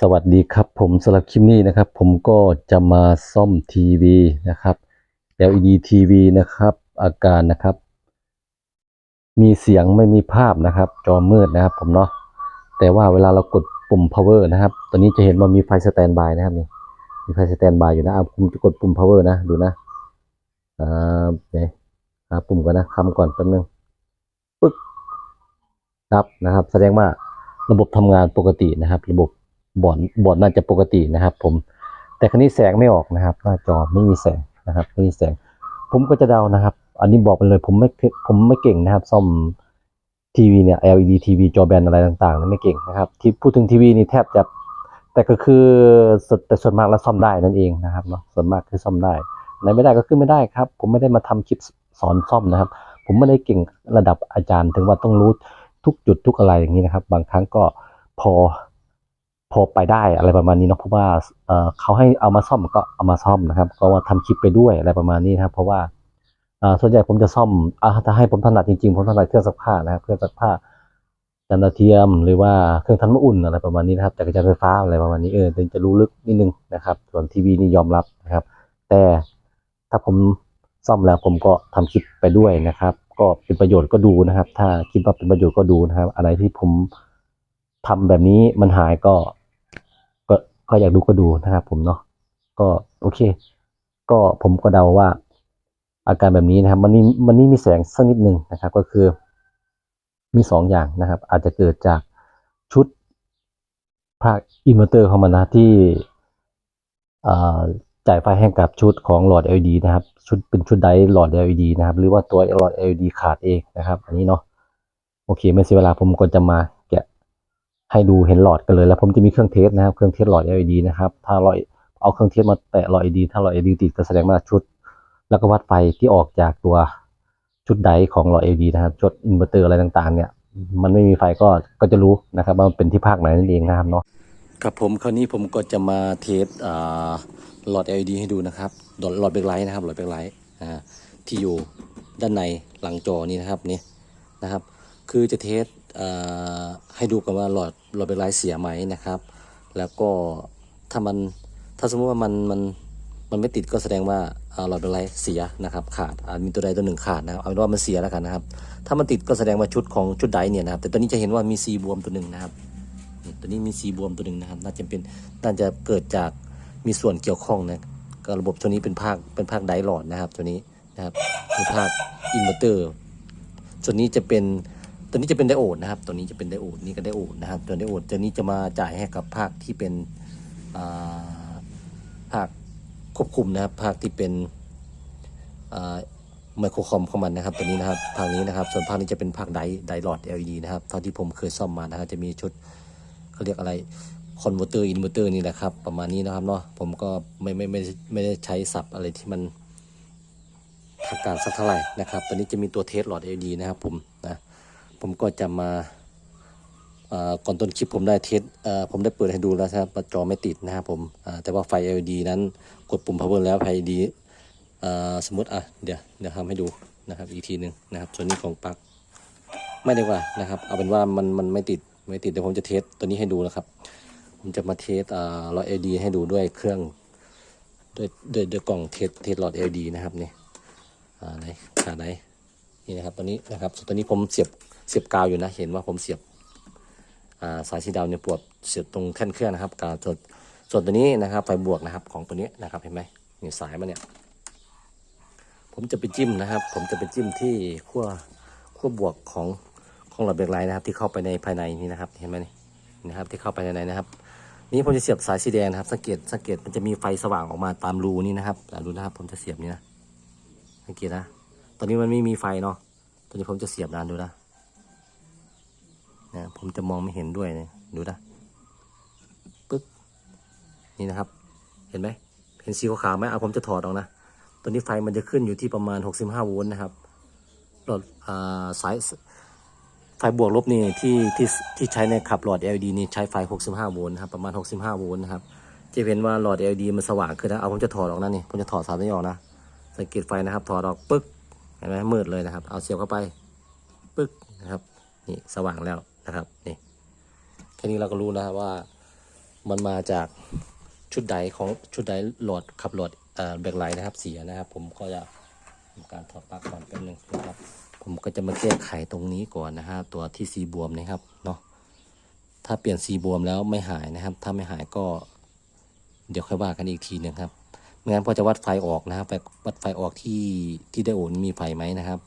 สวัสดีครับผมสำหรับคลิปนี้นะครับ ผมก็จะมาซ่อมทีวีนะครับ LED ทีวีนะครับ อาการนะครับ มีเสียงไม่มีภาพนะครับ จอมืดนะครับผมเนาะแต่ว่าเวลาเรากดปุ่ม power นะครับ ตอนนี้จะเห็นว่ามีไฟสแตนบายนะครับนี่มีไฟสแตนบายอยู่นะเอาผมจะกดปุ่ม power นะดูนะอ่าเนี่ยหาปุ่มก่อนนะคำก่อนแป๊บนึงปึ๊กดับนะครับ แสดงว่าระบบทำงานปกตินะครับ ระบบ บอดบอดน่าจะปกตินะครับ ผม แต่ครั้นี้แสงไม่ออกนะครับ หน้าจอไม่มีแสงนะครับไม่มีแสง ผมก็จะเดานะครับ อันนี้บอกไปเลย ผมไม่ผมไม่เก่งนะครับซ่อมทีวีเนี่ย LED ทีวีจอแบนอะไรต่างๆนั้นไม่เก่งนะครับ ที่พูดถึงทีวีนี่แทบจะแต่ก็คือสุดแต่ส่วนมากแล้วซ่อมได้นั่นเองนะครับเนาะส่วนมากคือซ่อมได้อะไรไม่ได้ก็คือไม่ได้ครับ ผมไม่ได้มาทำคลิปสอนซ่อมนะครับ ผมไม่ได้เก่งระดับอาจารย์ ถึงว่าต้องรู้ทุกจุดทุกอะไรอย่างนี้นะครับ บางครั้งก็พอ พอไปได้อะไรประมาณนี้เนาะเพราะว่าเเขาให้เอามาซ่อมก็เอามาซ่อมนะครับ ก็ว่าทำคลิปไปด้วยอะไรประมาณนี้นะครับ เพราะว่าส่วนใหญ่ผมจะซ่อมอถ้าให้ผมถนัดจริงๆผมถนัดเครื่องซักผ้านะครับเครื่องซักผ้าจันทรเทียมหรือว่าเครื่องทำน้ำอุ่นอะไรประมาณนี้นะครับแต่กระจายไฟฟ้าอะไรประมาณนี้เออจะรู้ลึกนิดนึงนะครับ ส่วนทีวีนี่ยอมรับนะครับ แต่ถ้าผมซ่อมแล้วผมก็ทำคลิปไปด้วยนะครับ ก็เป็นประโยชน์ก็ดูนะครับ ถ้าคิดว่าเป็นประโยชน์ก็ดูนะครับ อะไรที่ผมทำแบบนี้มันหายก็ ก็อยากดูก็ดูนะครับผมเนาะก็โอเค ก็ผมก็เดาว่า อาการแบบนี้นะครับ มันมีมันนี่มีแสงสักนิดหนึ่งนะครับ ก็คือ มีสองอย่างนะครับ อาจจะเกิดจากชุดภาคอินเวอร์เตอร์ของมันนะที่จ่ายไฟให้กับชุดของหลอด LED นะครับ ชุดเป็นชุดไดร์หลอด LED นะครับ หรือว่าตัวหลอด LED ขาดเองนะครับ อันนี้เนาะโอเคไม่เสียเวลาผมก็จะมา ให้ดูเห็นหลอดกันเลย แล้วผมจะมีเครื่องเทสนะครับ เครื่องเทสหลอด LED นะครับ ถ้าหลอดเอาเครื่องเทสมาแตะหลอด LED ถ้าหลอด LED ติดก็แสดงว่าชุด แล้วก็วัดไฟที่ออกจากตัวชุดไดของหลอด LED นะครับชุดอินเวอร์เตอร์อะไรต่างๆ เนี่ย มันไม่มีไฟก็ก็จะรู้นะครับว่ามันเป็นที่ภาคไหนนั่นเองนะครับเนาะครับผมคราวนี้ผมก็จะมาเทสอ่าหลอด LED ให้ดูนะครับหลอดหลอดเบรกไลท์นะครับหลอดเบรกไลท์อ่าที่อยู่ด้านในหลังจอนี้นะครับนี่นะครับ คือจะเทส ให้ดูกันว่าหลอดหลอดเบรกไลท์เสียไหมนะครับ แล้วก็ถ้ามันถ้าสมมติว่ามันมันมันไม่ติดก็แสดงว่าหลอดเบรกไลท์เสียนะครับขาดมีตัวใดตัวหนึ่งขาดนะครับเอาเป็นว่ามันเสียแล้วกันนะครับ ถ้ามันติดก็แสดงว่าชุดของชุดไดเนี่ยนะครับแต่ตอนนี้จะเห็นว่ามีซีบวมตัวหนึ่งนะครับตัวนี้มีซีบวมตัวหนึ่งนะครับน่าจะเป็นน่าจะเกิดจากมีส่วนเกี่ยวข้องนะก็ระบบตัวนี้เป็นภาคเป็นภาคไดหลอดนะครับตัวนี้นะครับเป็นภาคอินเวอร์เตอร์ส่วนนี้จะเป็น ตัวนี้จะเป็นไดโอดนะครับ ตัวนี้จะเป็นไดโอดนี่ก็ไดโอดนะครับ ตัวไดโอดตัวนี้จะมาจ่ายให้กับภาคที่เป็นภาคควบคุมนะครับ ภาคที่เป็นไมโครคอมของมันนะครับตัวนี้นะครับภาคนี้นะครับ ส่วนภาคนี้จะเป็นภาคไดไดหลอด LED นะครับเท่าที่ผมเคยซ่อมมานะครับจะมีชุดเขาเรียกอะไรคอนเวอร์เตอร์อินเวอร์เตอร์นี่แหละครับประมาณนี้นะครับเนาะผมก็ไม่ไม่ไม่ไม่ได้ใช้ศัพท์อะไรที่มันทางการสักเท่าไหร่นะครับ ตอนนี้จะมีตัวเทสหลอด LED นะครับผมนะ ผมก็จะมาก่อนต้นคลิปผมได้เทสผมได้เปิดให้ดูแล้วครับจอไม่ติดนะครับผมแต่ว่าไฟ LED นั้นกดปุ่ม power แล้วไฟ LED สมมติอะเดี๋ยวเดี๋ยวทำให้ดูนะครับอีกทีหนึ่งนะครับ ส่วนนี้ของปลั๊กไม่ดีกว่านะครับ เอาเป็นว่ามันมันไม่ติดไม่ติดเดี๋ยวผมจะเทสตัวนี้ให้ดูนะครับ ผมจะมาเทสหลอด LED ให้ดูด้วยเครื่องด้วยด้วยด้วยกล่องเทสเทสหลอด LED นะครับนี่อ่าไหนขาไหนนี่นะครับตัวนี้นะครับส่วนตัวนี้ผมเสียบ เสียบกาวอยู่นะ เห็นว่าผมเสียบาสายสีดำเนี่ยปวดเสียบตรงแท่นเครื่องนะครับกาวส่วนส่วนตัวนี้นะครับไฟบวกนะครับของตัวนี้นะครับเห็นไหมนี่สายมันเนี่ย ผมจะไปจิ้มนะครับ ผมจะไปจิ้มที่ขั้วขั้วบวกของของหลอดเบรกไลน์นะครับ ที่เข้าไปในภายในนี้นะครับ เห็นไหมนี่นะครับ ที่เข้าไปในในนะครับ นี่ผมจะเสียบสายสีแดงนะครับสังเกตสังเกตมันจะมีไฟสว่างออกมาตามรูนี้นะครับอ่าดูนะครับ ผมจะเสียบนี่นะสังเกตนะตอนนี้มันไม่มีไฟเนาะตอนนี้ผมจะเสียบนานดูนะ นะผมจะมองไม่เห็นด้วยนะดูนะปึ๊กนี่นะครับ เห็นไหมเห็นสีขาวไหมเอาผมจะถอดออกนะตัวนี้ไฟมันจะขึ้นอยู่ที่ประมาณ 65โวลต์นะครับหลอดอสายไฟบวกลบนี่ที่ที่ที่ใช้ในขับหลอด LED นี่ใช้ไฟ 65โวลต์นะครับประมาณ 65โวลต์นะครับจะเห็นว่าหลอด LED มันสว่างขึ้นนะเอาผมจะถอดออกนะนี่ผมจะถอดสายนี้ออกนะสังเกตไฟนะครับ ถอดออกปึ๊กเห็นไหมมืดเลยนะครับ เอาเสียบเข้าไปปึ๊กนะครับ นี่สว่างแล้ว นะครับนี่แค่นี้เราก็รู้นะครับว่ามันมาจากชุดใดของชุดใดโหลดขับโหลดเอ่อแบกไหลนะครับเสียนะครับ ผมก็จะทำการถอดปลั๊กก่อนแป๊บนึงนะครับ ผมก็จะมาแก้ไขตรงนี้ก่อนนะฮะตัวที่ซีบวมนะครับเนาะถ้าเปลี่ยนซีบวมแล้วไม่หายนะครับ ถ้าไม่หายก็ เดี๋ยวค่อยว่ากันอีกทีหนึงครับไม่งั้นพอจะวัดไฟออกนะครับไปวัดไฟออกที่ที่ไดโอนมีไฟไหมนะครับ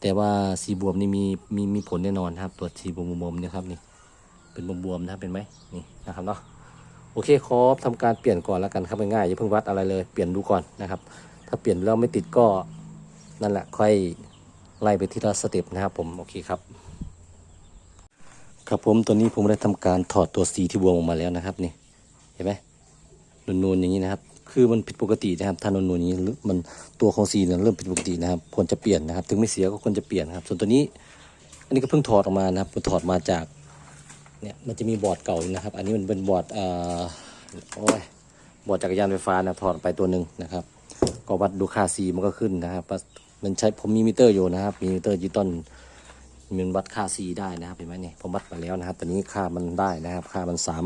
แต่ว่าซีบวมนี่มีมีมีผลแน่นอนครับ ตัวซีบวมบวมเนี่ยครับนี่ เป็นบวมๆนะครับเป็นไหมนี่นะครับเนาะโอเคครับทำการเปลี่ยนก่อนแล้วกันครับง่ายๆอย่าเพิ่งวัดอะไรเลยเปลี่ยนดูก่อนนะครับ ถ้าเปลี่ยนแล้วไม่ติดก็นั่นแหละค่อยไล่ไปทีละสเต็ปนะครับผมโอเคครับครับผมตัวนี้ผมได้ทำการถอดตัวสีที่บวมออกมาแล้วนะครับนี่เห็นไหมนูนๆอย่างนี้นะครับ คือมันผิดปกตินะครับถ้านูนๆอย่างนี้มันตัวของสีเนี่ยเริ่มผิดปกตินะครับควรจะเปลี่ยนนะครับ ถึงไม่เสียก็ควรจะเปลี่ยนนะครับ ส่วนตัวนี้ อันนี้ก็เพิ่งถอดออกมานะครับถอดมาจากเนี่ยมันจะมีบอร์ดเก่าอยู่นะครับ อันนี้มันเป็นบอร์ดเอ่อโอ้ยบอร์ดจักรยานไฟฟ้านะถอดไปตัวหนึ่งนะครับ ก็วัดดูค่าซีมันก็ขึ้นนะครับมันใช้ผมมีมิเตอร์อยู่นะครับ มีมิเตอร์ดิจิตอลมันวัดค่าซีได้นะครับเห็นไหมเนี่ยผมวัดมาแล้วนะครับตอนนี้ค่ามันได้นะครับ ค่ามันสาม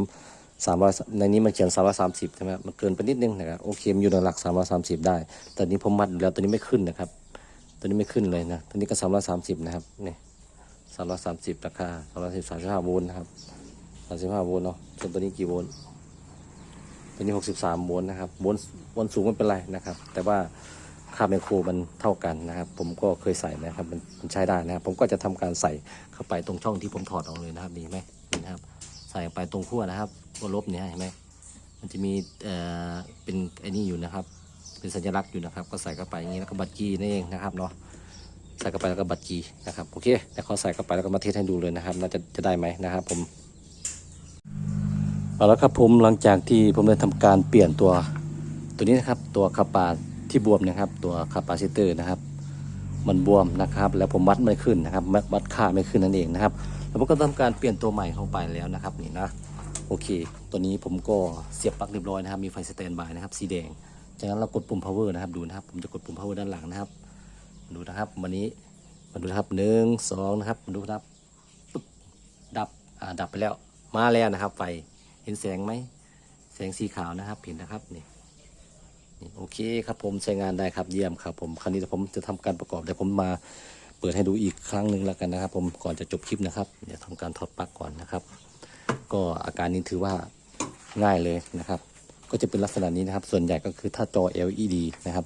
สามร้อยในนี้มันเขียนสามร้อยสามสิบใช่ไหมมันเกินไปนิดนึงนะครับโอเคมันอยู่ในหลักสามร้อยสามสิบได้ตอนนี้ผมวัดแล้วตัวนี้ไม่ขึ้นนะครับ ตัวนี้ไม่ขึ้นเลยนะตัวนี้ก็สามร้อยสามสิบนะครับนี่สามร้อยสามสิบราคาสามร้อยสิบสามสิบห้าโวลต์นะครับสามสิบห้าโวลต์เนาะส่วนตัวนี้กี่โวลต์ตัวนี้หกสิบสามโวลต์นะครับโวลต์โวลต์สูงไม่เป็นไรนะครับ แต่ว่าค่าไมโครมันเท่ากันนะครับ ผมก็เคยใส่นะครับมันใช้ได้นะครับ ผมก็จะทำการใส่เข้าไปตรงช่องที่ผมถอดออกเลยนะครับนี่ไหมนะครับ ใส่ไปตรงขั้วนะครับขั้วลบเนี่ยเห็นไหมมันจะมีเอ่อเป็นไอ้นี่อยู่นะครับ เป็นสัญลักษณ์อยู่นะครับ ก็ใส่เข้าไปอย่างนี้แล้วก็บัตรกีนั่นเองนะครับเนาะใส่เข้าไปแล้วก็บัตรกีนะครับโอเคแต่เขาใส่เข้าไปแล้วก็มาเทสให้ดูเลยนะครับน่าจะจะได้ไหมนะครับผมเอาละครับผมหลังจากที่ผมได้ทำการเปลี่ยนตัวตัวนี้นะครับตัวคาปาที่บวมนะครับ ตัวคาปาซิเตอร์นะครับ มันบวมนะครับ แล้วผมวัดไม่ขึ้นนะครับวัดค่าไม่ขึ้นนั่นเองนะครับ แล้วผมก็ทำการเปลี่ยนตัวใหม่เข้าไปแล้วนะครับนี่นะโอเค ตัวนี้ผมก็เสียบปลั๊กเรียบร้อยนะครับ มีไฟสแตนบายนะครับ สีแดง จากนั้นเรากดปุ่ม power นะครับ ดูนะครับ ผมจะกดปุ่ม power ด้านหลังนะครับ ดูนะครับ วันนี้ มาดูนะครับหนึ่งสองนะครับ มาดูนะครับปึ๊บ ดับ อ่า ดับไปแล้ว มาแล้วนะครับ ไฟ เห็นแสงไหม แสงสีขาวนะครับ เห็นนะครับนี่โอเคครับผมใช้งานได้ครับ เยี่ยมครับผม คราวนี้ผมจะทำการประกอบเดี๋ยวผมมา เปิดให้ดูอีกครั้งหนึ่งแล้วกันนะครับ ผมก่อนจะจบคลิปนะครับเดี๋ยวทำการถอดปลั๊กก่อนนะครับ ก็อาการนี้ถือว่าง่ายเลยนะครับ ก็จะเป็นลักษณะนี้นะครับ ส่วนใหญ่ก็คือถ้าจอ LED นะครับ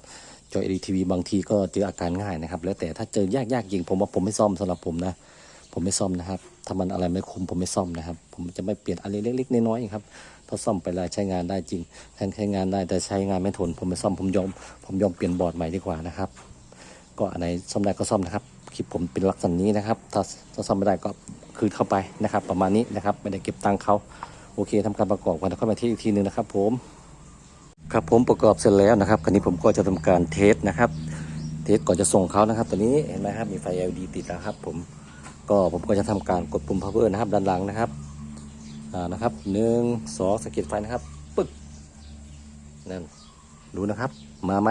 จอ LED TV บางทีก็เจออาการง่ายนะครับ แล้วแต่ถ้าเจอยากยากๆจริงผมว่าผมไม่ซ่อมสำหรับผมนะ ผมไม่ซ่อมนะครับ ถ้ามันอะไรไม่คุ้มผมไม่ซ่อมนะครับ ผมจะไม่เปลี่ยนอะไรเล็กๆน้อยๆครับถ้าซ่อมไปแล้วใช้งานได้จริงแทนใช้งานได้แต่ใช้งานไม่ทนผมไม่ซ่อมผมยอมผมยอมเปลี่ยนบอร์ดใหม่ดีกว่านะครับ ก็อันไหนซ่อมได้ก็ซ่อมนะครับ คลิปผมเป็นลักษณะนี้นะครับ ถ้าถ้าซ่อมไม่ได้ก็คืนเข้าไปนะครับ ประมาณนี้นะครับไม่ได้เก็บตังค์เขาโอเคทำการประกอบกันแล้วค่อยมาที่อีกทีนึงนะครับ ผมครับผมประกอบเสร็จแล้วนะครับ คราวนี้ผมก็จะทำการเทสนะครับ เทสก่อนจะส่งเขานะครับตัวนี้เห็นไหมครับมีไฟ LED ติดแล้วครับ ผมก็ผมก็จะทำการกดปุ่ม power นะครับ ด้านหลังนะครับอ่านะครับหนึ่งสองสังเกตไฟนะครับปึ๊กนั่นดูนะครับ มาไหม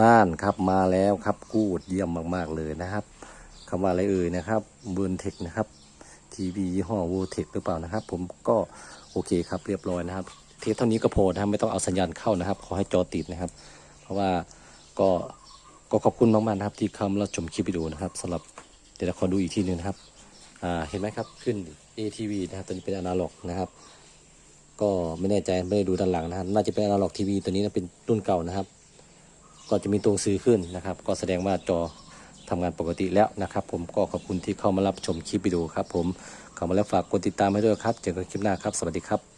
น่านครับมาแล้วครับกูดเยี่ยมมากๆเลยนะครับคำว่าอะไรเอ่ยนะครับเบิร์นเทคนะครับทีวียี่ห้อวูเทคหรือเปล่านะครับ ผมก็โอเคครับเรียบร้อยนะครับ เทสเท่านี้ก็พอนะครับไม่ต้องเอาสัญญาณเข้านะครับ ขอให้จอติดนะครับ เพราะว่าก็ก็ขอบคุณมากๆนะครับ ที่เข้ามาชมคลิปวิดีโอนะครับสำหรับเดี๋ยวเราขอดูอีกทีหนึงนะครับอ่าเห็นไหมครับขึ้น ATV นะครับตัวนี้เป็นอนาล็อกนะครับ ก็ไม่แน่ใจไม่ได้ดูด้านหลังนะครับ น่าจะเป็นอนาล็อกทีวีตัวนี้นะเป็นรุ่นเก่านะครับ ก็จะมีตัวซื้อขึ้นนะครับ ก็แสดงว่าจอทำงานปกติแล้วนะครับ ผมก็ขอบคุณที่เข้ามารับชมคลิปวิดีโอครับ ผมเข้ามาแล้วฝากกดติดตามให้ด้วยครับเจอกันคลิปหน้าครับสวัสดีครับ